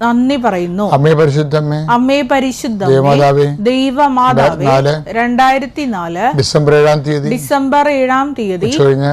നന്ദി പറയുന്നു. അമ്മേ പരിശുദ്ധമ്മേ അമ്മേ പരിശുദ്ധ ദേവമാതാവേ ദൈവമാതാവേ രണ്ടായിരത്തി നാല് ഡിസംബർ ഏഴാം തീയതി ഡിസംബർ ഏഴാം തീയതി കഴിഞ്ഞ്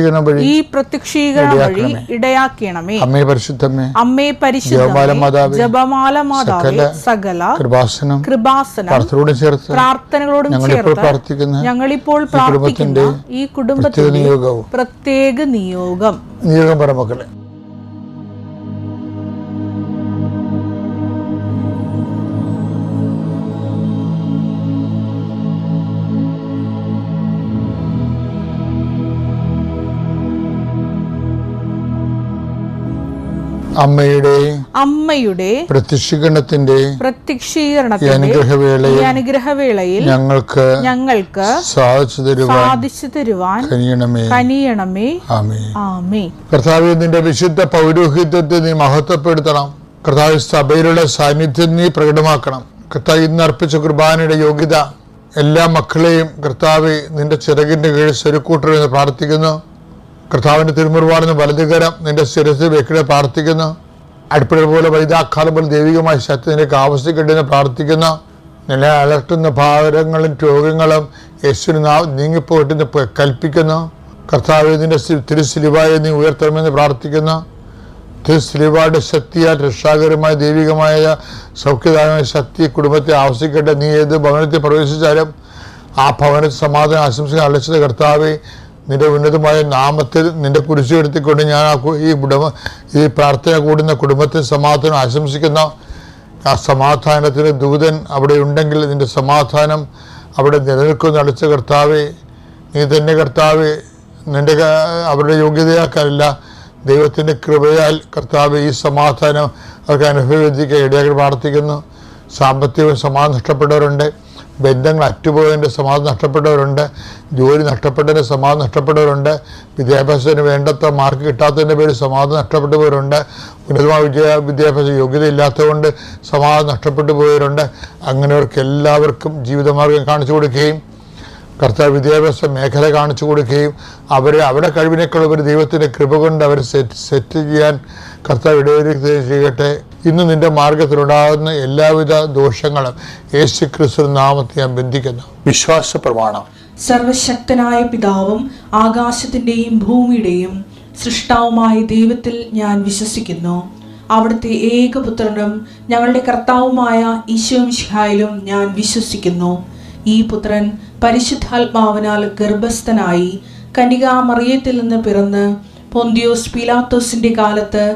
പ്രത്യക്ഷീകരണം വഴി ഈ പ്രത്യക്ഷീകരണം വഴി ഇടയാക്കണമേ. അമ്മേ പരിശുദ്ധമ്മേ അമ്മേ പരിശുദ്ധമേ. ജപമാല മാതാവേ. സകല കൃപാസനം. കൃപാസനം. പ്രാർത്ഥനയോട് ചേർത്ത് പ്രാർത്ഥനകളോടും ഞങ്ങളിപ്പോൾ ചേർത്ത് പ്രാർത്ഥിക്കുന്ന ഞങ്ങളിപ്പോൾ പ്രാർത്ഥിക്കുന്ന ഈ കുടുംബത്തിന്റെ പ്രത്യേക നിയോഗം. നിയോഗം പറ മക്കളെ. അമ്മയുടെ അമ്മയുടെ പ്രത്യക്ഷീകരണത്തിന്റെ പ്രത്യക്ഷീകരണത്തിന്റെ അനുഗ്രഹവേളയിൽ അനുഗ്രഹവേളയിൽ ഞങ്ങൾക്ക് ഞങ്ങൾക്ക് സാധിച്ചു തരുവാൻ സാധിച്ചു തരുവാൻ കനിയണമേ. കനിയണമേ. ആമേ ആമേ കർത്താവ് നിന്റെ വിശുദ്ധ പൗരോഹിത്യത്തെ നീ മഹത്വപ്പെടുത്തണം. കർത്താവ് സഭയിലുള്ള സാന്നിധ്യം നീ പ്രകടമാക്കണം. കർത്താവ് ഇന്ന് അർപ്പിച്ച കുർബാനയുടെ യോഗ്യത എല്ലാ മക്കളെയും കർത്താവ് നിന്റെ ചിറകിന്റെ കീഴിൽ സ്വരുക്കൂട്ടരുന്ന് പ്രാർത്ഥിക്കുന്നു. കർത്താവിന്റെ തിരുമുറുവാടുന്ന വലതുകരം നിന്റെ ശിരസ് വെക്കിടെ പ്രാർത്ഥിക്കുന്നു. അടുപ്പിട പോലെ വൈദാഖാലം പോലെ ദൈവികമായ ശക്തി നിനക്ക് ആവശ്യക്കെട്ടെന്ന് പ്രാർത്ഥിക്കുന്നു. നിന്നെ അലട്ടുന്ന ഭാരങ്ങളും രോഗങ്ങളും യേശുവിന് നാ നീങ്ങിപ്പോയിട്ടെന്ന് പ- കൽപ്പിക്കുന്നു. കർത്താവ് നിന്റെ തിരുസിലിവായി നീ ഉയർത്തണമെന്ന് പ്രാർത്ഥിക്കുന്നു. തിരുസിലിവായുടെ ശക്തിയാൽ രക്ഷാകരമായ ദൈവികമായ സൗഖ്യദായകമായ ശക്തി കുടുംബത്തെ ആവശ്യിക്കട്ടെ നീ ഏത് ഭവനത്തിൽ പ്രവേശിച്ചാലും ആ ഭവനത്തിൽ സമാധാനം ആശംസിക്കാൻ അലച്ചത് കർത്താവെ നിന്റെ ഉന്നതമായ നാമത്തിൽ നിന്റെ കുരിശു എടുത്തിക്കൊണ്ട് ഞാൻ ആ ഈ കുടുംബ ഈ പ്രാർത്ഥന കൂടുന്ന കുടുംബത്തിൽ സമാധാനം ആശംസിക്കുന്ന ആ സമാധാനത്തിന് ദൂതൻ അവിടെ ഉണ്ടെങ്കിൽ നിന്റെ സമാധാനം അവിടെ നിലനിൽക്കുന്ന അടിച്ച കർത്താവെ നീ തന്നെ കർത്താവെ നിന്റെ അവരുടെ യോഗ്യതയാക്കാനല്ല ദൈവത്തിന്റെ കൃപയാൽ കർത്താവ് ഈ സമാധാനം അവർക്ക് അനുഭവിക്കാൻ ഇടയാക്കി പ്രാർത്ഥിക്കുന്നു. സാമ്പത്തിക സമാധാനം നഷ്ടപ്പെട്ടവരുണ്ട്. ബന്ധങ്ങൾ അറ്റുപോയതിന്റെ സമാധാനം നഷ്ടപ്പെട്ടവരുണ്ട് ജോലി നഷ്ടപ്പെട്ടതിന്റെ സമാധാനം നഷ്ടപ്പെട്ടവരുണ്ട് വിദ്യാഭ്യാസത്തിന് വേണ്ടത്ര മാർക്ക് കിട്ടാത്തതിന്റെ പേരിൽ സമാധാനം നഷ്ടപ്പെട്ടുപോയവരുണ്ട് ഉന്നതമായ വിദ്യാ വിദ്യാഭ്യാസ യോഗ്യത ഇല്ലാത്തതുകൊണ്ട് സമാധാനം നഷ്ടപ്പെട്ടു പോയവരുണ്ട്. അങ്ങനെയവർക്ക് എല്ലാവർക്കും ജീവിതമാർഗം കാണിച്ചു കൊടുക്കുകയും കർത്താവ് വിദ്യാഭ്യാസ മേഖല കാണിച്ചു കൊടുക്കുകയും അവരെ അവരുടെ കഴിവിനേക്കുള്ള ഒരു ദൈവത്തിന്റെ കൃപ കൊണ്ട് അവരെ സെറ്റ് സെറ്റ് ചെയ്യാൻ കർത്താവ് ഇടവരുത്തുകയും ചെയ്യട്ടെ. ഇന്ന് നിന്റെ മാർഗത്തിലുണ്ടാകുന്ന എല്ലാവിധ ദോഷങ്ങളും യേശു ക്രിസ്തു നാമത്തെ ഞാൻ ബന്ധിക്കുന്നു. വിശ്വാസ പ്രമാണം. സർവശക്തനായ പിതാവും ആകാശത്തിന്റെയും ഭൂമിയുടെയും സൃഷ്ടാവുമായ ദൈവത്തിൽ ഞാൻ വിശ്വസിക്കുന്നു. അവിടുത്തെ ഏകപുത്രനും ഞങ്ങളുടെ കർത്താവുമായ ഈശോമിഷിഹായിലും ഞാൻ വിശ്വസിക്കുന്നു. ഈ പുത്രൻ പരിശുദ്ധാത്മാവിനാൽ ഗർഭസ്ഥനായി കനികാമറിയത്തിൽ നിന്ന് പിറന്ന് പൊന്തിയോസ് പീലാത്തോസിന്റെ കാലത്ത്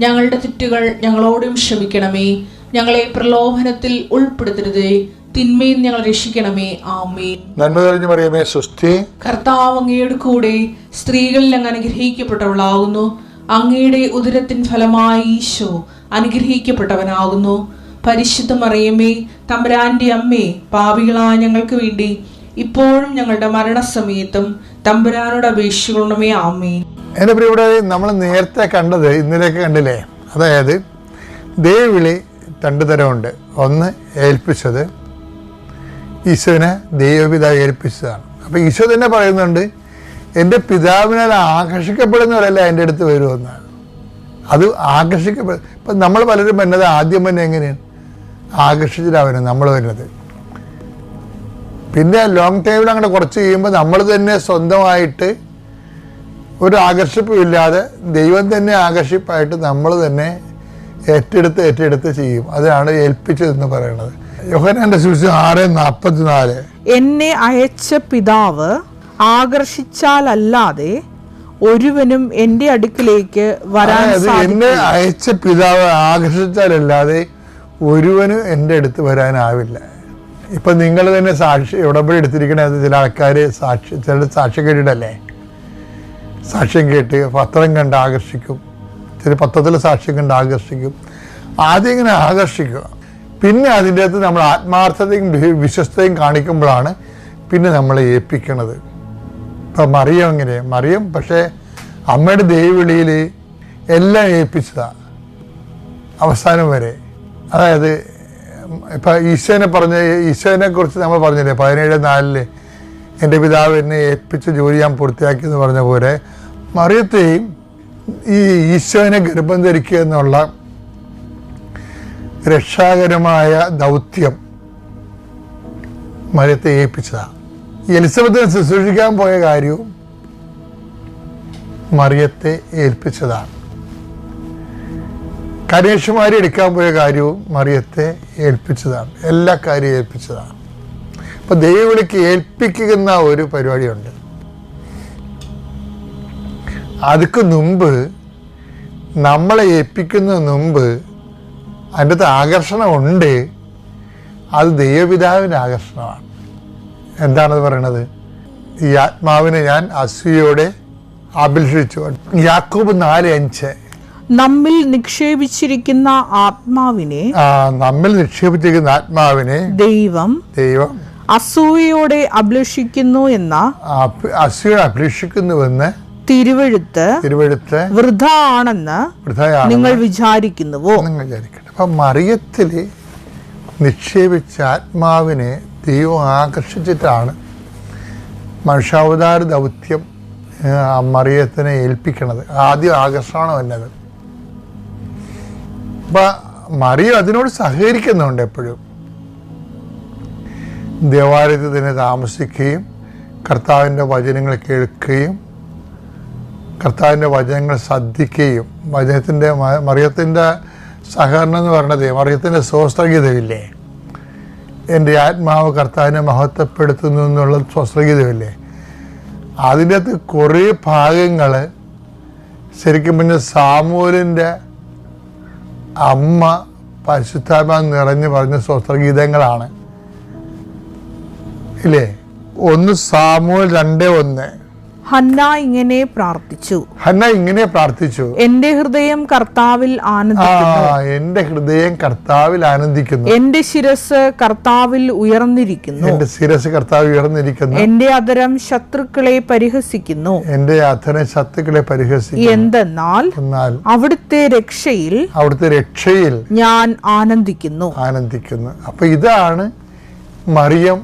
ഞങ്ങളുടെ തെറ്റുകൾ ഞങ്ങളോടും ക്ഷമിക്കണമേ. ഞങ്ങളെ പ്രലോഭനത്തിൽ ഉൾപ്പെടുത്തരുതേ. തിന്മയിൽ ഞങ്ങൾ രക്ഷിക്കണമേ. ആമേൻ. നന്മ തെളിഞ്ഞു പറയുമേ സുസ്ഥി കർത്താവ് അങ്ങയുടെ കൂടെ സ്ത്രീകളിൽ അങ്ങ് അനുഗ്രഹിക്കപ്പെട്ടവളാകുന്നു. അങ്ങയുടെ ഉദരത്തിൻ ഫലമായി ഈശോ അനുഗ്രഹിക്കപ്പെട്ടവനാകുന്നു. പരിശുദ്ധ മറിയമ്മേ തമ്പുരാന്റെ അമ്മേ പാപികളായ ഞങ്ങൾക്ക് വേണ്ടി ഇപ്പോഴും ഞങ്ങളുടെ മരണസമയത്തും തമ്പുരാനോട് അപേക്ഷിക്കണമേ ആമേ എന്റെ പ്രിയവിടെ നമ്മൾ നേരത്തെ കണ്ടത് ഇന്നലെയൊക്കെ കണ്ടില്ലേ? അതായത് ദൈവവിളി രണ്ടു തരമുണ്ട്. ഒന്ന് ഏൽപ്പിച്ചത്. ഈശോനെ ദൈവപിതാവ് ഏൽപ്പിച്ചതാണ്. അപ്പോൾ ഈശോ തന്നെ പറയുന്നുണ്ട് എന്റെ പിതാവിനാൽ ആകർഷിക്കപ്പെടുന്നവരല്ല എന്റെ അടുത്ത് വരുമെന്നാണ് അത് ആകർഷിക്കപ്പെടും ഇപ്പം നമ്മൾ പലരും വരുന്നത് ആദ്യം തന്നെ എങ്ങനെയാണ്? ആകർഷിച്ചിട്ടാണ് വരുന്നത് നമ്മൾ വരുന്നത്. പിന്നെ ലോങ് ടൈമിൽ അങ്ങനെ കുറച്ച് കഴിയുമ്പോൾ നമ്മൾ തന്നെ സ്വന്തമായിട്ട് ഒരു ആകർഷിപ്പും ഇല്ലാതെ ദൈവം തന്നെ ആകർഷിപ്പായിട്ട് നമ്മൾ തന്നെ ഏറ്റെടുത്ത് ഏറ്റെടുത്ത് ചെയ്യും. അതാണ് ഏൽപ്പിച്ചതെന്ന് പറയുന്നത് യോഹനാന്റെ സുവിശേഷം ആറ് നാൽപ്പത്തിനാല് എന്നെ അയച്ച പിതാവ് ആകർഷിച്ചാലല്ലാതെ ഒരുവനും എന്റെ അടുക്കിലേക്ക് വരാൻ എന്നെ അയച്ച പിതാവ് ആകർഷിച്ചാലല്ലാതെ ഒരുവനും എന്റെ അടുത്ത് വരാനാവില്ല. ഇപ്പം നിങ്ങൾ തന്നെ സാക്ഷി ഉടമ്പടി എടുത്തിരിക്കണ? ചില ആൾക്കാർ സാക്ഷി ചില സാക്ഷ്യം കേട്ടിട്ടല്ലേ? സാക്ഷ്യം കേട്ട് പത്രം കണ്ട് ആകർഷിക്കും. ചില പത്രത്തിൽ സാക്ഷ്യം കണ്ട് ആകർഷിക്കും. ആദ്യം ഇങ്ങനെ ആകർഷിക്കുക. പിന്നെ അതിന്റെ അകത്ത് നമ്മൾ ആത്മാർത്ഥതയും വിശ്വസ്തയും കാണിക്കുമ്പോഴാണ് പിന്നെ നമ്മളെ ഏൽപ്പിക്കണത്. ഇപ്പം മറിയം എങ്ങനെ? മറിയം പക്ഷേ അമ്മയുടെ ദൈവവിളിയിൽ എല്ലാം ഏൽപ്പിച്ചതാണ് അവസാനം വരെ. അതായത് ഇപ്പം ഈശോനെ പറഞ്ഞ ഈശോനെ കുറിച്ച് നമ്മൾ പറഞ്ഞില്ലേ പതിനേഴ് നാലിൽ എന്റെ പിതാവ് എന്നെ ഏൽപ്പിച്ച ജോലി ഞാൻ പൂർത്തിയാക്കി എന്ന് പറഞ്ഞ പോലെ മറിയത്തെയും ഈ ഈശോനെ ഗർഭം ധരിക്കുക എന്നുള്ള രക്ഷാകരമായ ദൗത്യം മറിയത്തെ ഏൽപ്പിച്ചതാണ് എലിസബത്തിനെ ശുശ്രൂഷിക്കാൻ പോയ കാര്യവും മറിയത്തെ ഏൽപ്പിച്ചതാണ്. കനേഷുമാരി എടുക്കാൻ പോയ കാര്യവും മറിയത്തെ ഏൽപ്പിച്ചതാണ്. എല്ലാ കാര്യവും ഏൽപ്പിച്ചതാണ്. അപ്പൊ ദൈവവിളിക്ക് ഏൽപ്പിക്കുന്ന ഒരു പരിപാടിയുണ്ട്. അതിക്ക് മുമ്പ് നമ്മളെ ഏൽപ്പിക്കുന്ന മുമ്പ് അതിന്റെ ആകർഷണമുണ്ട്. അത് ദൈവപിതാവിന്റെ ആകർഷണമാണ്. എന്താണത് പറയണത്? ഈ ആത്മാവിനെ ഞാൻ അസൂയോടെ അഭിലഷിച്ചു യാക്കൂബ് നാല് അഞ്ച് നമ്മിൽ നിക്ഷേപിച്ചിരിക്കുന്ന ആത്മാവിനെ നമ്മിൽ നിക്ഷേപിച്ചിരിക്കുന്ന ആത്മാവിനെ ദൈവം ദൈവം അസൂയയോടെ അഭിലഷിക്കുന്നു എന്ന അസൂയോടെ അസൂയ അഭിലഷിക്കുന്നുവെന്ന് തിരുവഴുത്ത് തിരുവഴുത്ത് വൃഥ ആണെന്ന് നിങ്ങൾ വിചാരിക്കുന്നുവോ? നിങ്ങൾ വിചാരിക്കട്ടെ. അപ്പം മറിയത്തിൽ നിക്ഷേപിച്ച ആത്മാവിനെ ദൈവം ആകർഷിച്ചിട്ടാണ് മനുഷ്യാവതാര ദൗത്യം മറിയത്തിനെ ഏൽപ്പിക്കണത്. ആദ്യം ആകർഷണം വന്നത് അപ്പം മറിയം അതിനോട് സഹകരിക്കുന്നുണ്ട് എപ്പോഴും. ദേവാലയത്തിൽ തന്നെ താമസിക്കുകയും കർത്താവിന്റെ വചനങ്ങൾ കേൾക്കുകയും കർത്താവിന്റെ വചനങ്ങൾ ശ്രദ്ധിക്കുകയും വചനത്തിന്റെ മറിയത്തിന്റെ സഹകരണം എന്ന് പറയുന്നത് മറിയത്തിന്റെ സ്വസ്ത്രഗീതമില്ലേ? എന്റെ ആത്മാവ് കർത്താവിനെ മഹത്വപ്പെടുത്തുന്നു എന്നുള്ള സ്വസ്ത്രഗീതമില്ലേ? അതിന്റെ അകത്ത് കുറേ ഭാഗങ്ങൾ ശരിക്കും പറഞ്ഞാൽ സാമൂലിന്റെ അമ്മ പരിശുദ്ധാത്മ നിറഞ്ഞു പറഞ്ഞ സ്വസ്ത്രഗീതങ്ങളാണ് ഇല്ലേ? ഒന്ന് സാമൂഹ്യ രണ്ട് ഒന്ന്. ഹന്ന ഇങ്ങനെ പ്രാർത്ഥിച്ചു. ഹന്ന ഇങ്ങനെ പ്രാർത്ഥിച്ചു. എന്റെ ഹൃദയം കർത്താവിൽ ആനന്ദിക്കുന്നു. എന്റെ ഹൃദയം കർത്താവിൽ ആനന്ദിക്കുന്നു. എന്റെ ശിരസ് കർത്താവിൽ ഉയർന്നിരിക്കുന്നു. എന്റെ ശിരസ് കർത്താവ് ഉയർന്നിരിക്കുന്നു. എന്റെ അതരം ശത്രുക്കളെ പരിഹസിക്കുന്നു. എന്റെ അധന ശത്രുക്കളെ പരിഹസിക്കുന്നു. എന്തെന്നാൽ എന്നാൽ അവിടുത്തെ രക്ഷയിൽ അവിടുത്തെ രക്ഷയിൽ ഞാൻ ആനന്ദിക്കുന്നു. ആനന്ദിക്കുന്നു. അപ്പൊ ഇതാണ് മറിയം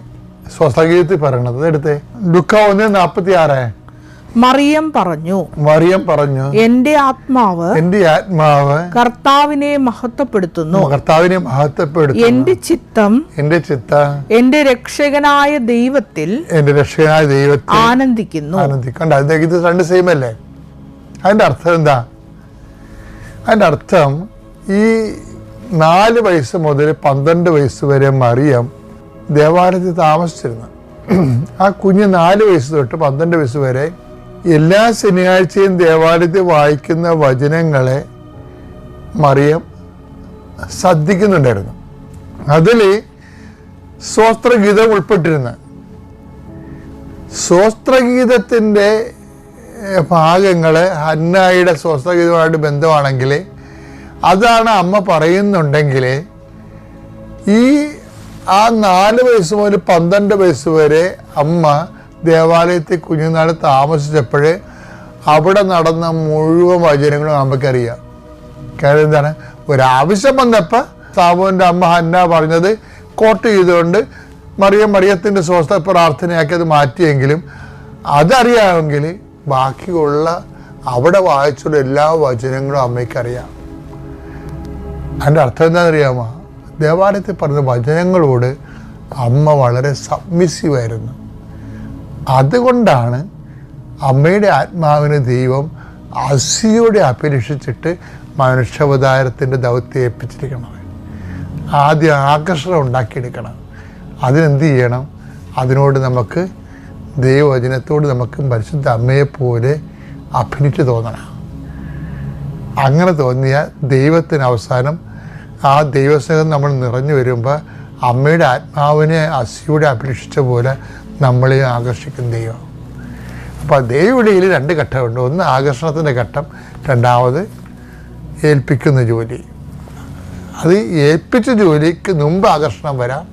സ്വസംഗീതത്തിൽ പറയണത്. എടുത്തേ. ദുഃഖ ഒന്ന് നാൽപ്പത്തി ആറ് മറിയം പറഞ്ഞു. മറിയം പറഞ്ഞു. എന്റെ ആത്മാവ് എന്റെ ആത്മാവ് കർത്താവിനെ മഹത്വപ്പെടുത്തുന്നു. കർത്താവിനെ മഹത്വപ്പെടുത്തുന്നു. എന്റെ ചിത്തം എന്റെ ചിത്ത എന്റെ രക്ഷകനായ ദൈവത്തിൽ എന്റെ രക്ഷകനായ ദൈവത്തിൽ ആനന്ദിക്കുന്നു. ആനന്ദിക്കണ്ട അതിന്റെ ഇത് രണ്ട് സെയിം അല്ലേ? അതിന്റെ അർത്ഥം എന്താ? അതിന്റെ അർത്ഥം ഈ നാല് വയസ്സ് മുതൽ പന്ത്രണ്ട് വയസ്സ് വരെ മറിയം ദേവാലയത്തിൽ താമസിച്ചിരുന്നു. ആ കുഞ്ഞ് നാല് വയസ്സ് തൊട്ട് പന്ത്രണ്ട് വയസ്സ് വരെ എല്ലാ ശനിയാഴ്ചയും ദേവാലയത്തിൽ വായിക്കുന്ന വചനങ്ങളെ മറിയം ശ്രദ്ധിക്കുന്നുണ്ടായിരുന്നു. അതിൽ സ്വസ്ത്രഗീതം ഉൾപ്പെട്ടിരുന്ന. സ്വസ്ത്രഗീതത്തിന്റെ ഭാഗങ്ങൾ ഹന്നായിയുടെ സ്വസ്ത്രഗീതമായിട്ട് ബന്ധമാണെങ്കിൽ അതാണ് അമ്മ പറയുന്നുണ്ടെങ്കിൽ ഈ ആ നാല് വയസ്സ് മുതൽ പന്ത്രണ്ട് വയസ്സ് വരെ അമ്മ ദേവാലയത്തിൽ കുഞ്ഞുനാൾ താമസിച്ചപ്പോഴേ അവിടെ നടന്ന മുഴുവൻ വചനങ്ങളും നമുക്കറിയാം. കാര്യം എന്താണ്? ഒരാവശ്യം വന്നപ്പോൾ സാബുവിന്റെ അമ്മ ഹന്ന പറഞ്ഞത് കോട്ട് ചെയ്തുകൊണ്ട് മറിയം മറിയത്തിന്റെ സ്വസ്ഥ പ്രാർത്ഥനയാക്കി അത് മാറ്റിയെങ്കിലും അതറിയാമെങ്കിൽ ബാക്കിയുള്ള അവിടെ വായിച്ചുള്ള എല്ലാ വചനങ്ങളും അമ്മയ്ക്കറിയാം. അതിന്റെ അർത്ഥം എന്താണെന്നറിയാമോ? ദേവാലയത്തിൽ പറഞ്ഞ വചനങ്ങളോട് അമ്മ വളരെ സബ്മിസീവായിരുന്നു അതുകൊണ്ടാണ് അമ്മയുടെ ആത്മാവിന് ദൈവം അസിയോടെ അപേക്ഷിച്ചിട്ട് മനുഷ്യാവതാരത്തിന്റെ ദൗത്യം ഏൽപ്പിച്ചിരിക്കണം ആദ്യം ആകർഷണം ഉണ്ടാക്കിയെടുക്കണം. അതിനെന്ത് ചെയ്യണം? അതിനോട് നമുക്ക് ദൈവവചനത്തോട് നമുക്ക് പരിശുദ്ധ അമ്മയെപ്പോലെ അഭിനിച്ച് തോന്നണം. അങ്ങനെ തോന്നിയ ദൈവത്തിന് അവസാനം ആ ദൈവസ്നേഹം നമ്മൾ നിറഞ്ഞു വരുമ്പോൾ അമ്മയുടെ ആത്മാവിനെ അസിയോടെ അപേക്ഷിച്ച പോലെ നമ്മളെ ആകർഷിക്കും ദൈവം. അപ്പോൾ ദൈവവിളിയിൽ രണ്ട് ഘട്ടമുണ്ട്. ഒന്ന് ആകർഷണത്തിന്റെ ഘട്ടം രണ്ടാമത് ഏൽപ്പിക്കുന്ന ജോലി. അത് ഏൽപ്പിച്ച ജോലിക്ക് മുമ്പ് ആകർഷണം വരാം.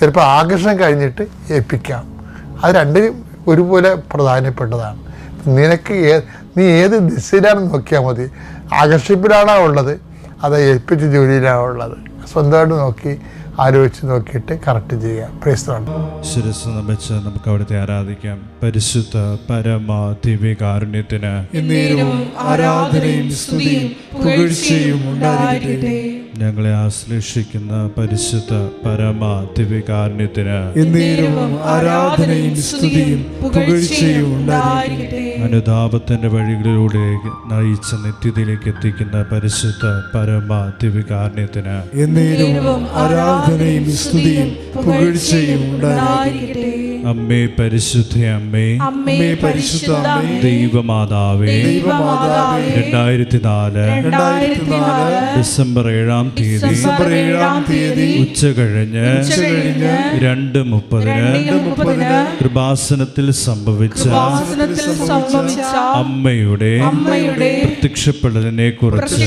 ചിലപ്പോൾ ആകർഷണം കഴിഞ്ഞിട്ട് ഏൽപ്പിക്കാം. അത് രണ്ടിനും ഒരുപോലെ പ്രധാനപ്പെട്ടതാണ്. നിനക്ക് ഏ നീ ഏത് ദിശയിലാണെന്ന് നോക്കിയാൽ മതി. ആകർഷിപ്പിലാണോ ഉള്ളത് അത് ഏൽപ്പിച്ച ജോലിയിലാണോ ഉള്ളത്. സ്വന്തമായിട്ട് നോക്കി ആലോചിച്ച് നോക്കിയിട്ട് കറക്റ്റ് ചെയ്യുക. പ്രേസ്തമാണ് ശിരസ് നമിച്ച് നമുക്ക് അവിടുത്തെ ആരാധിക്കാം. പരിശുദ്ധ പരമ ദിവ്യകാരുണ്യത്തിന് കാരുണ്യത്തിന് ആരാധനയും സ്തുതിയും പുകഴ്ചയും ഉണ്ടായിരിക്കട്ടെ. ഞങ്ങളെ ആശ്ലേഷിക്കുന്ന പരിശുദ്ധ പരമ ദിവ്യകാരുണ്യത്തിന് എന്നേരവും ആരാധനയും സ്തുതിയും പുകഴ്ചയും ഉണ്ടായിരിക്കട്ടെ. അനുതാപത്തിന്റെ വഴികളിലൂടെ നയിച്ച നിത്യതയിലേക്ക് എത്തിക്കുന്ന പരിശുദ്ധ പരമ ദിവ്യകാരുണ്യത്തിന് എന്നേരവും ആരാധനയും സ്തുതിയും പുകഴ്ചയും ഉണ്ടായിരിക്കട്ടെ. അമ്മേ പരിശുദ്ധ അമ്മേ. അമ്മേ പരിശുദ്ധ അമ്മേ. ദൈവമാതാവേ. ദൈവമാതാവേ. രണ്ടായിരത്തി നാല് രണ്ടായിരത്തി നാല് ഡിസംബർ ഏഴാം തീയതി ഡിസംബർ ഏഴാം തീയതി ഉച്ച കഴിഞ്ഞ് രണ്ട് മുപ്പതിന് രണ്ട് മുപ്പതിന് കൃപാസനത്തിൽ സംഭവിച്ച അമ്മയുടെ അമ്മയുടെ പ്രത്യക്ഷപ്പെടലിനെ കുറിച്ച്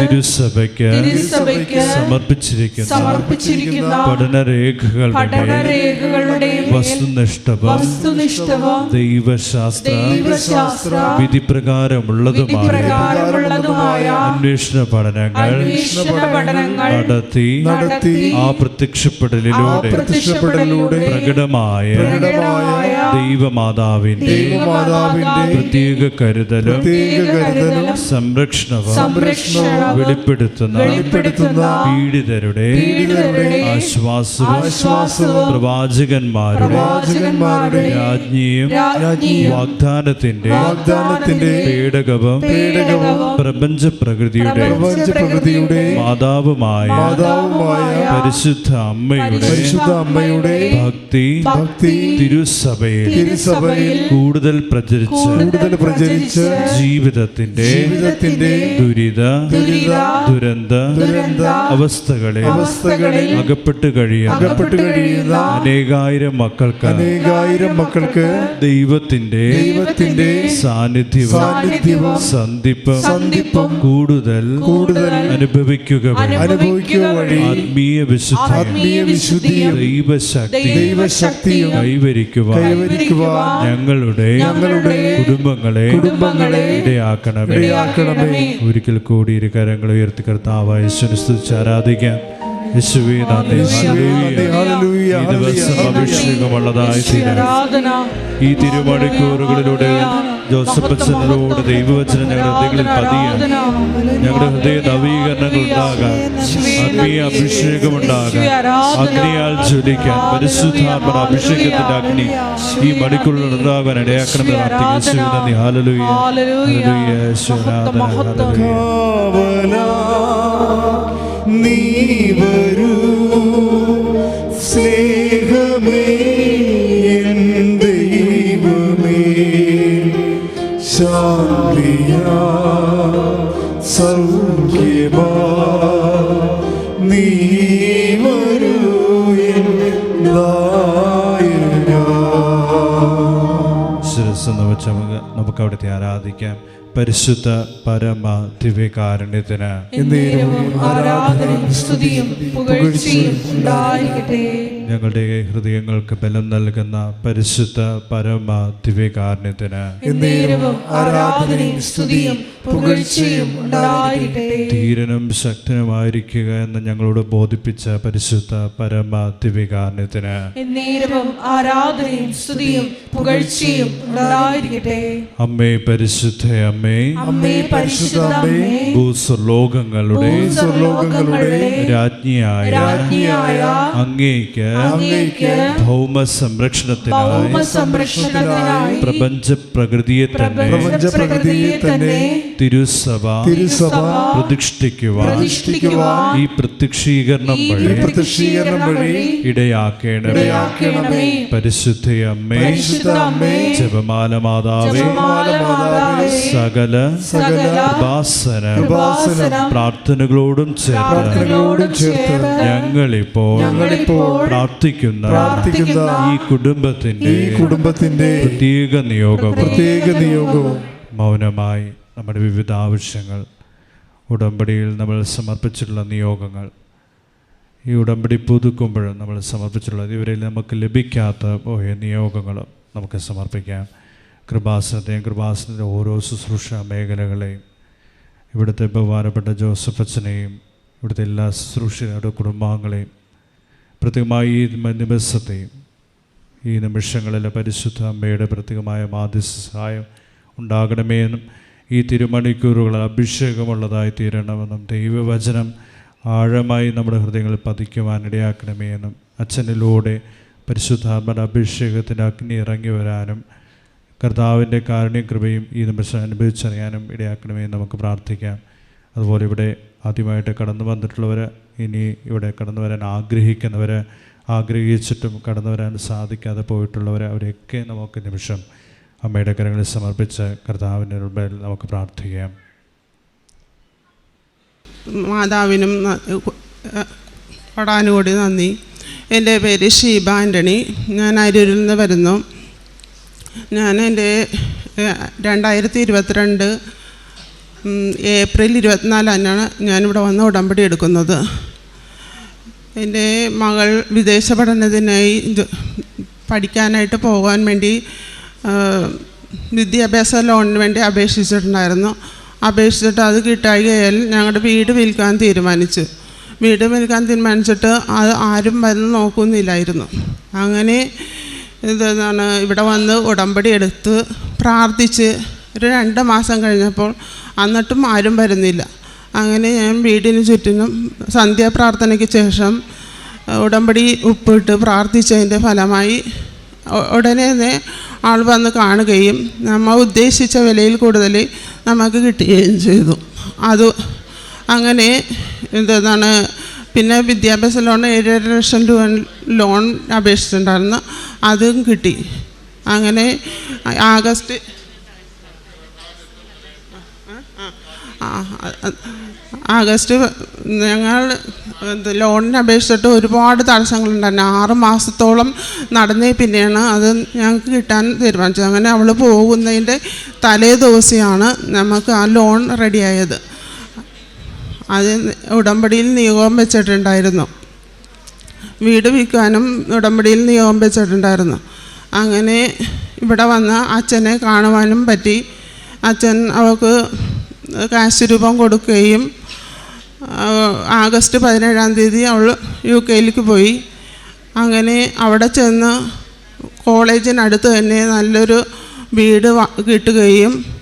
തിരുസഭയ്ക്ക് തിരുസഭയ്ക്ക് സമർപ്പിച്ചിരിക്കുന്ന സമർപ്പിച്ചിരിക്കുന്ന പഠനരേഖകളുടെ പഠനരേഖകളുടെ വസ്തുനിഷ്ഠവും വസ്തുനിഷ്ഠവും ദൈവശാസ്ത്ര ദൈവശാസ്ത്ര വിധിപ്രകാരമുള്ളതുമായ അന്വേഷണ പഠനങ്ങൾ അന്വേഷണ പഠനങ്ങൾ നടത്തി നടത്തി ആ പ്രത്യക്ഷപ്പെടലിലൂടെ പ്രത്യക്ഷപ്പെടലിലൂടെ പ്രകടമായ പ്രകടമായ ദൈവമാതാവിന്റെ പ്രത്യേക കരുതലും സംരക്ഷണവും സംരക്ഷണവും വെളിപ്പെടുത്തുന്ന വെളിപ്പെടുത്തുന്ന പീഡിതരുടെ ആശ്വാസവും പ്രവാചകന്മാരുടെ രാജ്ഞിയും വാഗ്ദാനത്തിന്റെ വാഗ്ദാനത്തിന്റെ പേടകവും പ്രപഞ്ച പ്രകൃതിയുടെ മാതാവുമായ പരിശുദ്ധ അമ്മയുടെ പരിശുദ്ധ അമ്മയുടെ ഭക്തി ഭക്തി തിരുസഭയിൽ തിരുസഭയിൽ കൂടുതൽ പ്രചരിച്ച് കൂടുതൽ പ്രചരിച്ച് ജീവിതത്തിന്റെ ജീവിതത്തിന്റെ ദുരിത ദുരിത ദുരന്ത ദുരന്ത അവസ്ഥകളെ അവസ്ഥകളെ അകപ്പെട്ട് കഴിയുന്ന അകപ്പെട്ട് കഴിയുന്ന അനേകായിരം മക്കൾക്ക് അനേകായിരം മക്കൾക്ക് ദൈവത്തിന്റെ ദൈവത്തിന്റെ സാന്നിധ്യം സാന്നിധ്യവും സന്ധിപ്പും സന്ധിപ്പം കൂടുതൽ കൂടുതൽ അനുഭവിക്കുക അനുഭവിക്കുക വഴി ആത്മീയ വിശുദ്ധി ആത്മീയ വിശുദ്ധി ദൈവശക്തി ദൈവശക്തിയും കൈവരിക്കുവാൻ കൈവരിക്കുവാൻ ഞങ്ങളുടെ ഞങ്ങളുടെ കുടുംബങ്ങളെ കുടുംബങ്ങളെ ഇടയാക്കണമേ. ഇടയാക്കണമേ. ഒരിക്കൽ കൂടി ഇരു കരങ്ങൾ ഉയർത്തി കർത്താവായ യേശുവിനെ സ്തുതിച്ച് ആരാധിക്കാം. ദിവസം ഹല്ലേലൂയ. അഭിഷേകമുള്ളതായി തീരണം ആരാധന. ഈ തിരുമണിക്കൂറുകളിലൂടെ ജോസഫ് അച്ഛനിലൂടെ ദൈവവചനം ഞങ്ങളുടെ ഹൃദയങ്ങളിൽ പതിയാൻ. ഞങ്ങളുടെ ഹൃദയ നവീകരണങ്ങൾ ഉണ്ടാകാൻ. ആത്മീയ അഭിഷേകം ഉണ്ടാകാൻ അഗ്നിയാൽ ജ്വലിക്കാൻ. പരിശുദ്ധാത്മ അഭിഷേകത്തിന്റെ അഗ്നി. ഈ മണിക്കൂറിൽ ഉണ്ടാകാൻ ഇടയാക്കണമെന്ന് പ്രാർത്ഥിക്കുന്നു. നന്ദി. ഹാലലൂയ നീ വരൂ. സ്നേഹമേ ദൈവമേ. ശാന്തിയാ പ്രാർത്ഥിക്കാം പരിശുദ്ധ പരമ ദിവ്യകാരുണ്യത്തിന് ആരാധനയും സ്തുതിയും പുകഴ്ചയും ഉണ്ടായിരിക്കട്ടെ. ഞങ്ങളുടെ ഹൃദയങ്ങൾക്ക് ബലം നൽകുന്ന പരിശുദ്ധ പരമ ദിവ്യകാരുണ്യത്തിന് ആരാധനയും സ്തുതിയും പുകഴ്ചയും ഉണ്ടായിരിക്കട്ടെ. ധീരനും ശക്തനുമായിരിക്കുക എന്ന് ഞങ്ങളോട് ബോധിപ്പിച്ച പരിശുദ്ധ പരമ ദിവ്യകാരുണ്യത്തിന് ആരാധനയും സ്തുതിയും പുകഴ്ചയും ഉണ്ടായിരിക്കട്ടെ. അമ്മേ പരിശുദ്ധ അമ്മേ. അമ്മേ പരിശുദ്ധ അമ്മേ. ഭൂസ്വർലോകങ്ങളുടെ ഭൂസ്വർലോകങ്ങളുടെ രാജ്ഞിയായ രാജ്ഞിയായ അങ്ങേക്ക് അങ്ങേക്ക് ഭൗമ സംരക്ഷണത്തിനായി ഭൗമ സംരക്ഷണത്തിനായി പ്രപഞ്ച പ്രകൃതിയെ തന്നെ പ്രപഞ്ച പ്രകൃതിയെ തന്നെ തിരുസഭ തിരുസഭ പ്രതിഷ്ഠിക്കുവാൻ പ്രതിഷ്ഠിക്കുവാൻ ഈ പ്രത്യക്ഷീകരണം ഈ വഴി പ്രത്യക്ഷീകരണം വഴി ഇടയാക്കേണമേ. പരിശുദ്ധ അമ്മേ. ജപമാല മാതാവേ സകല ഉപാസന പ്രാർത്ഥനകളോടും ചേർന്ന് ഞങ്ങളിപ്പോൾ പ്രാർത്ഥിക്കുന്ന പ്രാർത്ഥിക്കുന്ന ഈ കുടുംബത്തിന്റെ കുടുംബത്തിന്റെ പ്രത്യേക നിയോഗം പ്രത്യേക നിയോഗവും മൗനമായി നമ്മുടെ വിവിധ ആവശ്യങ്ങൾ ഉടമ്പടിയിൽ നമ്മൾ സമർപ്പിച്ചിട്ടുള്ള നിയോഗങ്ങൾ ഈ ഉടമ്പടി പുതുക്കുമ്പോഴും നമ്മൾ സമർപ്പിച്ചിട്ടുള്ളത് ഇവരിൽ നമുക്ക് ലഭിക്കാത്ത പോയ നിയോഗങ്ങളും നമുക്ക് സമർപ്പിക്കാം. കൃപാസനത്തെയും കൃപാസനത്തിന്റെ ഓരോ ശുശ്രൂഷ മേഖലകളെയും ഇവിടുത്തെ ബഹുമാനപ്പെട്ട ജോസഫ് അച്ഛനെയും ഇവിടുത്തെ എല്ലാ ശുശ്രൂഷയുടെ കുടുംബാംഗങ്ങളെയും പ്രത്യേകമായി ഈ നിമിഷത്തെയും ഈ നിമിഷങ്ങളിലെ പരിശുദ്ധ അമ്മയുടെ പ്രത്യേകമായ മാധ്യസ്ഥ സഹായം ഉണ്ടാകണമേ എന്നും ഈ തിരുമണിക്കൂറുകൾ അഭിഷേകമുള്ളതായി തീരണമെന്നും ദൈവവചനം ആഴമായി നമ്മുടെ ഹൃദയങ്ങളിൽ പതിക്കുവാൻ ഇടയാക്കണമേ എന്നും അച്ഛനിലൂടെ പരിശുദ്ധാത്മയുടെ അഭിഷേകത്തിന്റെ അഗ്നി ഇറങ്ങി വരാനും കർത്താവിന്റെ കാരുണ്യം കൃപയും ഈ നിമിഷം അനുഭവിച്ചറിയാനും ഇടയാക്കണമേ നമുക്ക് പ്രാർത്ഥിക്കാം. അതുപോലെ ഇവിടെ ആദ്യമായിട്ട് കടന്നു വന്നിട്ടുള്ളവർ ഇനി ഇവിടെ കടന്നു വരാൻ ആഗ്രഹിക്കുന്നവർ ആഗ്രഹിച്ചിട്ടും കടന്നു വരാൻ സാധിക്കാതെ പോയിട്ടുള്ളവർ അവരെയൊക്കെ നമുക്ക് നിമിഷം അമ്മയുടെ കരങ്ങളിൽ സമർപ്പിച്ച് കർത്താവിന്റെ മുമ്പിൽ നമുക്ക് പ്രാർത്ഥിക്കാം. മാതാവിനും കൊടാനുകൂടി നന്ദി. എന്റെ പേര് ഷീബ ആന്റണി. ഞാൻ അരൂരിൽ നിന്ന് വരുന്നു. ഞാൻ എന്റെ രണ്ടായിരത്തി ഇരുപത്തിരണ്ട് ഏപ്രിൽ ഇരുപത്തിനാലാണ് ഞാനിവിടെ വന്ന് ഉടമ്പടി എടുക്കുന്നത്. എന്റെ മകൾ വിദേശ പഠനത്തിനായി പഠിക്കാനായിട്ട് പോകാൻ വേണ്ടി വിദ്യാഭ്യാസ ലോണിന് വേണ്ടി അപേക്ഷിച്ചിട്ടുണ്ടായിരുന്നു. അപേക്ഷിച്ചിട്ട് അത് കിട്ടായികയാൽ ഞങ്ങളുടെ വീട് വിൽക്കാൻ തീരുമാനിച്ചു. വീട് വിൽക്കാൻ തീരുമാനിച്ചിട്ട് അത് ആരും വന്ന് നോക്കുന്നില്ലായിരുന്നു. അങ്ങനെ എന്താണ് ഇവിടെ വന്ന് ഉടമ്പടി എടുത്ത് പ്രാർത്ഥിച്ച് ഒരു രണ്ട് മാസം കഴിഞ്ഞപ്പോൾ എന്നിട്ടും ആരും വരുന്നില്ല. അങ്ങനെ ഞാൻ വീടിന് ചുറ്റിനും സന്ധ്യാപ്രാർത്ഥനയ്ക്ക് ശേഷം ഉടമ്പടി ഉപ്പിട്ട് പ്രാർത്ഥിച്ചതിന്റെ ഫലമായി ഉടനെ തന്നെ ആൾ വന്ന് കാണുകയും നമ്മൾ ഉദ്ദേശിച്ച വിലയിൽ കൂടുതൽ നമുക്ക് കിട്ടുകയും ചെയ്തു. അത് അങ്ങനെ എന്താണ് പിന്നെ വിദ്യാഭ്യാസ ലോൺ ഏഴര ലക്ഷം രൂപ ലോൺ അപേക്ഷിച്ചിട്ടുണ്ടായിരുന്നു. അതും കിട്ടി. അങ്ങനെ ആഗസ്റ്റ് ആഗസ്റ്റ് ഞങ്ങൾ ലോണിന് അപേക്ഷിച്ചിട്ട് ഒരുപാട് തടസ്സങ്ങളുണ്ടായിരുന്നു. ആറ് മാസത്തോളം നടന്നേ പിന്നെയാണ് അത് ഞങ്ങൾക്ക് കിട്ടാൻ തീരുമാനിച്ചത്. അങ്ങനെ അവൾ പോകുന്നതിന്റെ തലേ ദിവസമാണ് നമുക്ക് ആ ലോൺ റെഡിയായത്. അത് ഉടമ്പടിയിൽ നിയോഗം വെച്ചിട്ടുണ്ടായിരുന്നു. വീട് വിൽക്കാനും ഉടമ്പടിയിൽ നിയോഗം വെച്ചിട്ടുണ്ടായിരുന്നു. അങ്ങനെ ഇവിടെ വന്ന് അച്ഛനെ കാണുവാനും പറ്റി. അച്ഛൻ അവൾക്ക് കാശ് രൂപം കൊടുക്കുകയും ആഗസ്റ്റ് പതിനേഴാം തീയതി അവൾ യു കെയിലേക്ക് പോയി. അങ്ങനെ അവിടെ ചെന്ന് കോളേജിനടുത്ത് തന്നെ നല്ലൊരു വീട് കിട്ടുകയും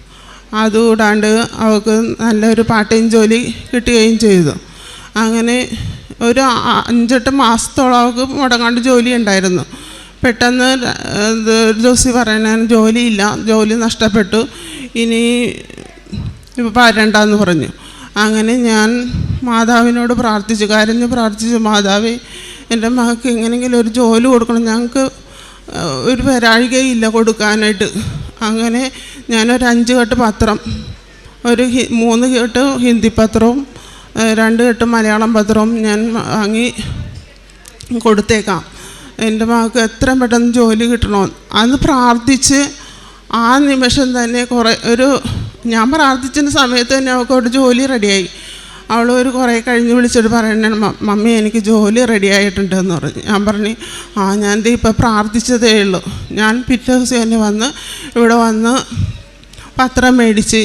അതുകൂടാണ്ട് അവൾക്ക് നല്ലൊരു പാർട്ട് ജോലി കിട്ടുകയും ചെയ്തു. അങ്ങനെ ഒരു അഞ്ചെട്ട് മാസത്തോളം അവൾക്ക് മുടങ്ങാണ്ട് ജോലി ഉണ്ടായിരുന്നു പെട്ടെന്ന് ഒരു ദിവസം പറയണ ജോലിയില്ല ജോലി നഷ്ടപ്പെട്ടു. ഇനി ഇപ്പോൾ വരണ്ടെന്ന് പറഞ്ഞു. അങ്ങനെ ഞാൻ മാതാവിനോട് പ്രാർത്ഥിച്ചു കരഞ്ഞ് പ്രാർത്ഥിച്ചു മാതാവേ എന്റെ മകൾക്ക് എങ്ങനെയെങ്കിലും ഒരു ജോലി കൊടുക്കണം ഞങ്ങൾക്ക് ഒരു വരാഴികയില്ല കൊടുക്കാനായിട്ട്. അങ്ങനെ ഞാനൊരു അഞ്ച് കെട്ട് പത്രം ഒരു മൂന്ന് കെട്ട് ഹിന്ദി പത്രവും രണ്ട് കെട്ട് മലയാളം പത്രവും ഞാൻ വാങ്ങി കൊടുത്തേക്കാം. എന്റെ മകൾക്ക് എത്രയും പെട്ടെന്ന് ജോലി കിട്ടണോ അന്ന് പ്രാർത്ഥിച്ച് ആ നിമിഷം തന്നെ കുറേ ഒരു ഞാൻ പ്രാർത്ഥിച്ചിരുന്ന സമയത്ത് തന്നെ അവൾക്ക് ഒരു ജോലി റെഡിയായി. അവൾ ഒരു കുറേ കഴിഞ്ഞ് വിളിച്ചിട്ട് പറയണ മമ്മി എനിക്ക് ജോലി റെഡി ആയിട്ടുണ്ടെന്ന് പറഞ്ഞു. ഞാൻ പറഞ്ഞു ആ ഞാൻ ഇപ്പോൾ പ്രാർത്ഥിച്ചതേ ഉള്ളൂ. ഞാൻ പിറ്റേ ദിവസം തന്നെ വന്ന് ഇവിടെ വന്ന് പത്രം മേടിച്ച്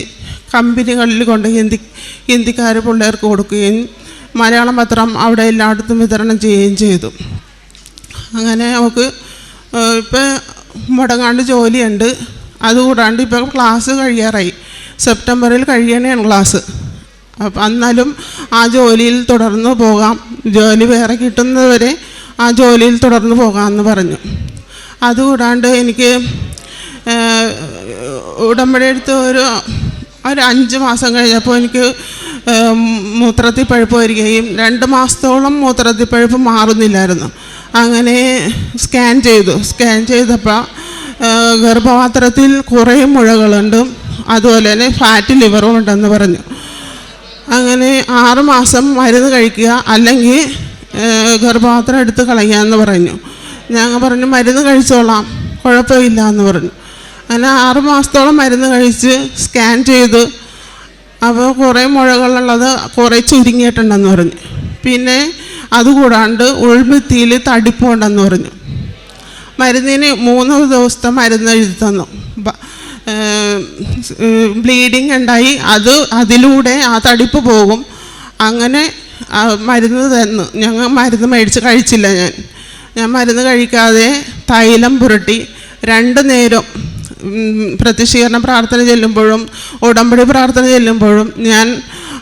കമ്പനികളിൽ കൊണ്ട് ഹിന്ദി ഹിന്ദിക്കാർ പിള്ളേർക്ക് കൊടുക്കുകയും മലയാളം പത്രം അവിടെ എല്ലായിടത്തും വിതരണം ചെയ്യുകയും ചെയ്തു. അങ്ങനെ അവൾക്ക് ഇപ്പം മുടങ്ങാണ്ട് ജോലിയുണ്ട്. അതുകൂടാണ്ട് ഇപ്പം ക്ലാസ് കഴിയാറായി. സെപ്റ്റംബറിൽ കഴിയണേണ് ക്ലാസ്. അപ്പം എന്നാലും ആ ജോലിയിൽ തുടർന്ന് പോകാം. ജോലി വേറെ കിട്ടുന്നതുവരെ ആ ജോലിയിൽ തുടർന്ന് പോകാമെന്ന് പറഞ്ഞു. അതുകൂടാണ്ട് എനിക്ക് ഉടമ്പടിയെടുത്ത് ഒരു ഒരു അഞ്ച് മാസം കഴിഞ്ഞപ്പോൾ എനിക്ക് മൂത്രത്തിൽ പഴുപ്പ് വരികയും രണ്ട് മാസത്തോളം മൂത്രത്തിൽ പഴുപ്പ് മാറുന്നില്ലായിരുന്നു. അങ്ങനെ സ്കാൻ ചെയ്തു. സ്കാൻ ചെയ്തപ്പോൾ ഗർഭപാത്രത്തിൽ കുറേ മുഴകളുണ്ട്. അതുപോലെ തന്നെ ഫാറ്റ് ലിവറും ഉണ്ടെന്ന് പറഞ്ഞു. അങ്ങനെ ആറുമാസം മരുന്ന് കഴിക്കുക അല്ലെങ്കിൽ ഗർഭപാത്രം എടുത്ത് കളയുക കളയാമെന്ന് പറഞ്ഞു. ഞങ്ങൾ പറഞ്ഞു മരുന്ന് കഴിച്ചോളാം കുഴപ്പമില്ല എന്ന് പറഞ്ഞു. അങ്ങനെ ആറ് മാസത്തോളം മരുന്ന് കഴിച്ച് സ്കാൻ ചെയ്ത് അപ്പോൾ കുറേ മുഴകളുള്ളത് കുറേ ചുരുങ്ങിയിട്ടുണ്ടെന്ന് പറഞ്ഞു. പിന്നെ അതുകൂടാണ്ട് ഉൾഭിത്തിയിൽ തടിപ്പുണ്ടെന്ന് പറഞ്ഞു. മരുന്നിന് മൂന്ന് ദിവസത്തെ മരുന്ന് എഴുതി തന്നു. ബ്ലീഡിങ് ഉണ്ടായി അത് അതിലൂടെ ആ തടിപ്പ് പോകും. അങ്ങനെ മരുന്ന് തന്നു. ഞങ്ങൾ മരുന്ന് മേടിച്ച് കഴിച്ചില്ല ഞാൻ. ഞാൻ മരുന്ന് കഴിക്കാതെ തൈലം പുരട്ടി രണ്ട് നേരം പ്രതിഷീകരണ പ്രാർത്ഥന ചെല്ലുമ്പോഴും ഉടമ്പടി പ്രാർത്ഥന ചെല്ലുമ്പോഴും ഞാൻ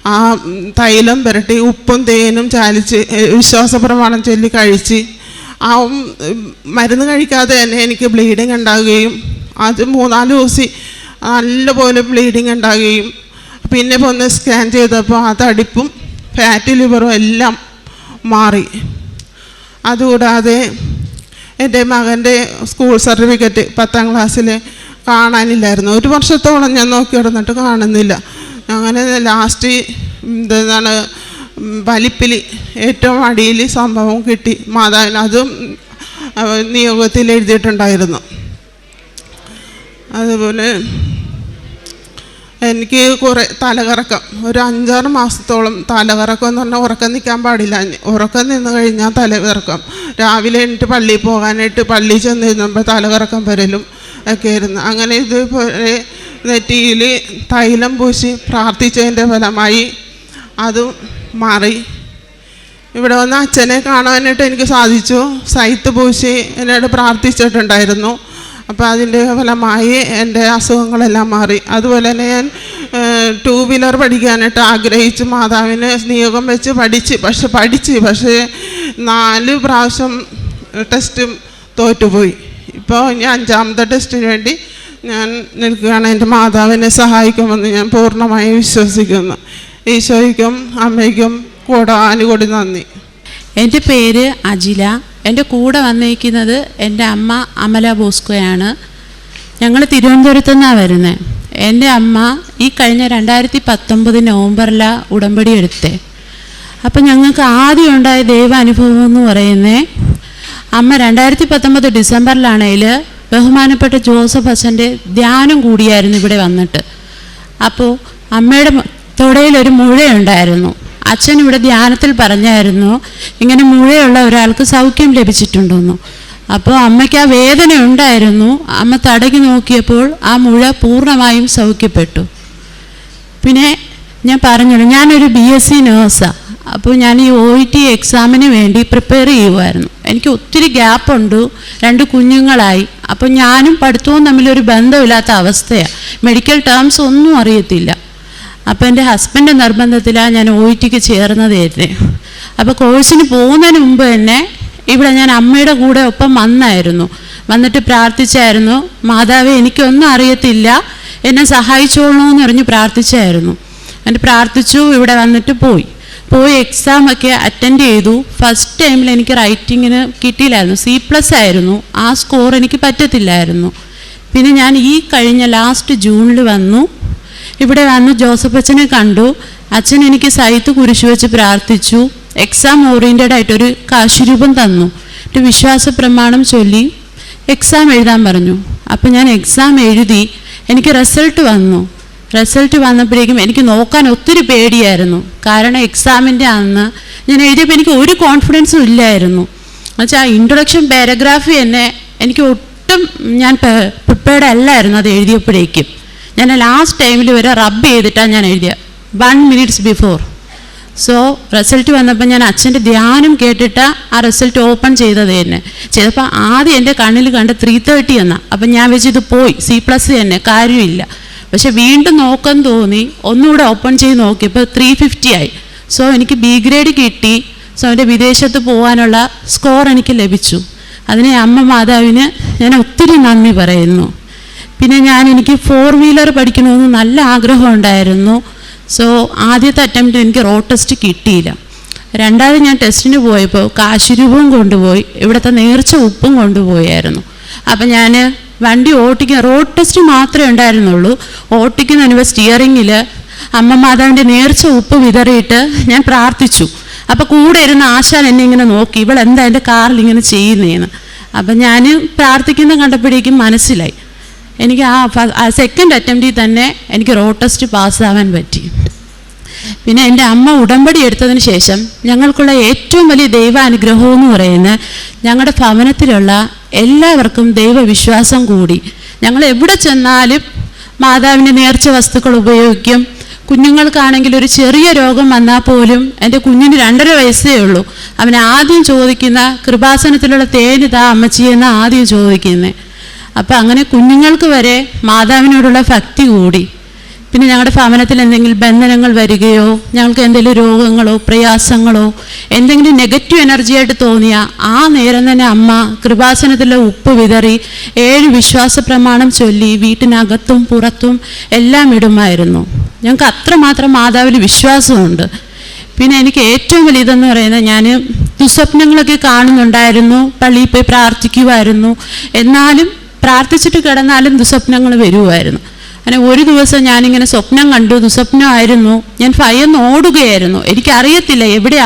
ആ തൈലം പുരട്ടി ഉപ്പും തേനും ചാലിച്ച് വിശ്വാസ പ്രമാണം ചൊല്ലി കഴിച്ച് ആ മരുന്ന് കഴിക്കാതെ തന്നെ എനിക്ക് ബ്ലീഡിങ് ഉണ്ടാകുകയും അത് മൂന്നാൽ ദിവസം നല്ലപോലെ ബ്ലീഡിങ് ഉണ്ടാകുകയും പിന്നെ ഇപ്പോൾ ഒന്ന് സ്കാൻ ചെയ്തപ്പോൾ ആ തടിപ്പും ഫാറ്റ് ലിവറും എല്ലാം മാറി. അതുകൂടാതെ എന്റെ മകന്റെ സ്കൂൾ സർട്ടിഫിക്കറ്റ് പത്താം ക്ലാസ്സിൽ കാണാനില്ലായിരുന്നു. ഒരു വർഷത്തോളം ഞാൻ നോക്കി കിടന്നിട്ട് കാണുന്നില്ല. അങ്ങനെ ലാസ്റ്റ് എന്താണ് വലിപ്പിൽ ഏറ്റവും അടിയിൽ സംഭവം കിട്ടി. മാതാവിന് അതും നിയോഗത്തിൽ എഴുതിയിട്ടുണ്ടായിരുന്നു. അതുപോലെ എനിക്ക് കുറേ തലകറക്കം. ഒരു അഞ്ചാറ് മാസത്തോളം തലകറക്കം എന്ന് പറഞ്ഞാൽ ഉറക്കം നിൽക്കാൻ പാടില്ല. ഉറക്കം നിന്ന് കഴിഞ്ഞാൽ തലകറക്കം രാവിലെ എണീറ്റ് പള്ളിയിൽ പോകാനായിട്ട് പള്ളിയിൽ ചെന്ന് കഴിഞ്ഞപ്പോൾ തലകറക്കം വരലും ഒക്കെ ആയിരുന്നു. അങ്ങനെ ഇതുപോലെ നെറ്റിയിൽ തൈലം പൂശി പ്രാർത്ഥിച്ചതിന്റെ ഫലമായി അതും മാറി. ഇവിടെ വന്ന് അച്ഛനെ കാണാനായിട്ട് എനിക്ക് സാധിച്ചു. സൈത്ത് പൂശി എന്നോട് പ്രാർത്ഥിച്ചിട്ടുണ്ടായിരുന്നു. അപ്പോൾ അതിന്റെ ഫലമായി എന്റെ അസുഖങ്ങളെല്ലാം മാറി. അതുപോലെ തന്നെ ഞാൻ ടൂ വീലർ പഠിക്കാനായിട്ട് ആഗ്രഹിച്ച്. മാതാവിനെ നിയോഗം വെച്ച് പഠിച്ച് പക്ഷെ പഠിച്ച് പക്ഷേ നാല് പ്രാവശ്യം ടെസ്റ്റും തോറ്റുപോയി. ഇപ്പോൾ ഞാൻ അഞ്ചാമത്തെ ടെസ്റ്റിന് വേണ്ടി ഞാൻ നിൽക്കുകയാണ്. എന്റെ മാതാവിനെ സഹായിക്കുമെന്ന് ഞാൻ പൂർണമായി വിശ്വസിക്കുന്നു. ഈശോയ്ക്കും അമ്മയ്ക്കും കൂടാനുകൂടി നന്ദി. എന്റെ പേര് അജില. എന്റെ കൂടെ വന്നിരിക്കുന്നത് എന്റെ അമ്മ അമല ബോസ്കോയാണ്. ഞങ്ങൾ തിരുവനന്തപുരത്തു നിന്നാണ് വരുന്നത് എന്റെ അമ്മ ഈ കഴിഞ്ഞ രണ്ടായിരത്തി പത്തൊമ്പത് നവംബറിലാണ് ഉടമ്പടി എടുത്തേ. അപ്പം ഞങ്ങൾക്ക് ആദ്യം ഉണ്ടായ ദൈവാനുഭവം എന്ന് പറയുന്നത് അമ്മ രണ്ടായിരത്തി പത്തൊമ്പത് ഡിസംബറിലാണേൽ ബഹുമാനപ്പെട്ട ജോസഫ് അച്ഛന്റെ ധ്യാനം കൂടിയായിരുന്നു ഇവിടെ വന്നിട്ട്. അപ്പോൾ അമ്മയുടെ തുടയിലൊരു മുഴയുണ്ടായിരുന്നു. അച്ഛൻ ഇവിടെ ധ്യാനത്തിൽ പറഞ്ഞായിരുന്നു ഇങ്ങനെ മുഴയുള്ള ഒരാൾക്ക് സൗഖ്യം ലഭിച്ചിട്ടുണ്ടെന്നു. അപ്പോൾ അമ്മയ്ക്ക് ആ വേദന ഉണ്ടായിരുന്നു. അമ്മ തടകി നോക്കിയപ്പോൾ ആ മുഴ പൂർണമായും സൗഖ്യപ്പെട്ടു. പിന്നെ ഞാൻ പറഞ്ഞല്ലോ ഞാനൊരു ബി എസ് സി നേഴ്സാണ് അപ്പോൾ ഞാൻ ഈ ഒ ഇ ടി എക്സാമിന് വേണ്ടി പ്രിപ്പയർ ചെയ്യുമായിരുന്നു എനിക്ക് ഒത്തിരി ഗ്യാപ്പുണ്ട് രണ്ട് കുഞ്ഞുങ്ങളായി. അപ്പോൾ ഞാനും പഠിത്തവും തമ്മിലൊരു ബന്ധമില്ലാത്ത അവസ്ഥയാണ് മെഡിക്കൽ ടേംസ് ഒന്നും അറിയത്തില്ല. അപ്പോൾ എന്റെ ഹസ്ബൻഡ് നിർബന്ധത്തിലാണ് ഞാൻ ഒ ടിക്ക് ചേർന്നതായിരുന്നു അപ്പോൾ കോഴ്സിന് പോകുന്നതിന് മുമ്പ് തന്നെ ഇവിടെ ഞാൻ അമ്മയുടെ കൂടെ ഒപ്പം വന്നായിരുന്നു. വന്നിട്ട് പ്രാർത്ഥിച്ചായിരുന്നു. മാതാവ് എനിക്കൊന്നും അറിയത്തില്ല. എന്നെ സഹായിച്ചോളൂ എന്ന് പറഞ്ഞ് പ്രാർത്ഥിച്ചായിരുന്നു. എന്നിട്ട് പ്രാർത്ഥിച്ചു ഇവിടെ വന്നിട്ട് പോയി. പോയി എക്സാം ഒക്കെ അറ്റൻഡ് ചെയ്തു. ഫസ്റ്റ് ടൈമിൽ എനിക്ക് റൈറ്റിങ്ങിന് കിട്ടിയില്ലായിരുന്നു. സി പ്ലസ് ആയിരുന്നു. ആ സ്കോർ എനിക്ക് പറ്റത്തില്ലായിരുന്നു. പിന്നെ ഞാൻ ഈ കഴിഞ്ഞ ലാസ്റ്റ് ജൂണിൽ വന്നു. ഇവിടെ വന്ന് ജോസഫ് അച്ഛനെ കണ്ടു. അച്ഛൻ എനിക്ക് സൈത്ത് കുരിശു വെച്ച് പ്രാർത്ഥിച്ചു. എക്സാം ഓറിയന്റഡ് ആയിട്ടൊരു കാശുരൂപം തന്നു. എന്നിട്ട് വിശ്വാസ പ്രമാണം ചൊല്ലി എക്സാം എഴുതാൻ പറഞ്ഞു. അപ്പം ഞാൻ എക്സാം എഴുതി എനിക്ക് റിസൾട്ട് വന്നു. റിസൾട്ട് വന്നപ്പോഴേക്കും എനിക്ക് നോക്കാൻ ഒത്തിരി പേടിയായിരുന്നു. കാരണം എക്സാമിന്റെ അന്ന് ഞാൻ എഴുതിയപ്പോൾ എനിക്ക് ഒരു കോൺഫിഡൻസും ഇല്ലായിരുന്നു. എന്നുവെച്ചാൽ ഇൻട്രൊഡക്ഷൻ പാരഗ്രാഫ് തന്നെ എനിക്ക് ഒട്ടും ഞാൻ പ്രിപ്പയർഡ് അല്ലായിരുന്നു അത് എഴുതിയപ്പോഴേക്കും. ഞാൻ ലാസ്റ്റ് ടൈമിൽ വരെ റബ്ബ് ചെയ്തിട്ടാണ് ഞാൻ എഴുതിയ. One minutes before so result വന്നപ്പോൾ ഞാൻ അച്ഛന്റെ ധ്യാനം കേട്ടിട്ട് ആ റിസൾട്ട് ഓപ്പൺ ചെയ്തത് തന്നെ ചെയ്തപ്പോൾ ആദ്യം എന്റെ കണ്ണിൽ കണ്ട് ത്രീ തേർട്ടി എന്നാ. അപ്പം ഞാൻ വെച്ച് ഇത് പോയി. സി പ്ലസ് തന്നെ. കാര്യമില്ല. പക്ഷെ വീണ്ടും നോക്കാൻ തോന്നി. ഒന്നുകൂടെ ഓപ്പൺ ചെയ്ത് നോക്കിയപ്പോൾ ത്രീ ഫിഫ്റ്റി ആയി. സോ എനിക്ക് ബി ഗ്രേഡ് കിട്ടി. സോ എന്റെ വിദേശത്ത് പോകാനുള്ള സ്കോർ എനിക്ക് ലഭിച്ചു. അതിനെ അമ്മ മാതാവിന് ഞാൻ ഒത്തിരി നന്ദി പറയുന്നു. പിന്നെ ഞാൻ എനിക്ക് ഫോർ വീലർ പഠിക്കണമെന്ന് നല്ല ആഗ്രഹം ഉണ്ടായിരുന്നു. സോ ആദ്യത്തെ അറ്റംപ്റ്റ് എനിക്ക് റോഡ് ടെസ്റ്റ് കിട്ടിയില്ല. രണ്ടാമത് ഞാൻ ടെസ്റ്റിന് പോയപ്പോൾ കാശിരൂപവും കൊണ്ടുപോയി ഇവിടുത്തെ നേർച്ച ഉപ്പും കൊണ്ടുപോയായിരുന്നു. അപ്പം ഞാൻ വണ്ടി ഓട്ടിക്കുക റോഡ് ടെസ്റ്റ് മാത്രമേ ഉണ്ടായിരുന്നുള്ളൂ. ഓട്ടിക്കുന്നതിന് സ്റ്റിയറിങ്ങിൽ അമ്മ മാതാവിന്റെ നേർച്ച ഉപ്പ് വിതറിയിട്ട് ഞാൻ പ്രാർത്ഥിച്ചു. അപ്പോൾ കൂടെ ഇരുന്ന ആശാൻ എന്നെ ഇങ്ങനെ നോക്കി ഇവളെന്താ എന്റെ കാറിൽ ഇങ്ങനെ ചെയ്യുന്നതെന്ന് അപ്പം ഞാൻ പ്രാർത്ഥിക്കുന്ന കണ്ടപ്പോഴേക്കും മനസ്സിലായി. എനിക്ക് ആ സെക്കൻഡ് അറ്റംപ്റ്റിൽ തന്നെ എനിക്ക് റോഡ് ടെസ്റ്റ് പാസ്സാവാൻ പറ്റി. പിന്നെ എന്റെ അമ്മ ഉടമ്പടി എടുത്തതിന് ശേഷം ഞങ്ങൾക്കുള്ള ഏറ്റവും വലിയ ദൈവാനുഗ്രഹം എന്ന് പറയുന്നത് ഞങ്ങളുടെ ഭവനത്തിലുള്ള എല്ലാവർക്കും ദൈവവിശ്വാസം കൂടി. ഞങ്ങൾ എവിടെ ചെന്നാലും മാതാവിന്റെ നേർച്ച വസ്തുക്കൾ ഉപയോഗിക്കും. കുഞ്ഞുങ്ങൾക്കാണെങ്കിൽ ഒരു ചെറിയ രോഗം വന്നാൽ പോലും എന്റെ കുഞ്ഞിന് രണ്ടര വയസ്സേ ഉള്ളൂ. അവനെ ആദ്യം ചോദിക്കുന്ന കൃപാസനത്തിലുള്ള തേനിതാ അമ്മച്ചിയെന്ന് ആദ്യം ചോദിക്കുന്നത്. അപ്പം അങ്ങനെ കുഞ്ഞുങ്ങൾക്ക് വരെ മാതാവിനോടുള്ള ഭക്തി കൂടി. പിന്നെ ഞങ്ങളുടെ ഭവനത്തിൽ എന്തെങ്കിലും ബന്ധനങ്ങൾ വരികയോ ഞങ്ങൾക്ക് എന്തെങ്കിലും രോഗങ്ങളോ പ്രയാസങ്ങളോ എന്തെങ്കിലും നെഗറ്റീവ് എനർജി ആയിട്ട് തോന്നിയ ആ നേരം തന്നെ അമ്മ കൃപാസനത്തിലെ ഉപ്പ് വിതറി ഏഴ് വിശ്വാസ പ്രമാണം ചൊല്ലി വീട്ടിനകത്തും പുറത്തും എല്ലാം ഇടുമായിരുന്നു. ഞങ്ങൾക്ക് അത്രമാത്രം മാതാവിൽ വിശ്വാസമുണ്ട്. പിന്നെ എനിക്ക് ഏറ്റവും വലിയതെന്ന് പറയുന്നത് ഞാൻ ദുസ്വപ്നങ്ങളൊക്കെ കാണുന്നുണ്ടായിരുന്നു പള്ളിയിൽ പോയി പ്രാർത്ഥിക്കുമായിരുന്നു എന്നാലും പ്രാർത്ഥിച്ചിട്ട് കിടന്നാലും ദുസ്വപ്നങ്ങൾ വരുമായിരുന്നു അങ്ങനെ ഒരു ദിവസം ഞാനിങ്ങനെ സ്വപ്നം കണ്ടു. ദുസ്വപ്നമായിരുന്നു. ഞാൻ ഭയന്ന് ഓടുകയായിരുന്നു. എനിക്കറിയത്തില്ല എവിടെ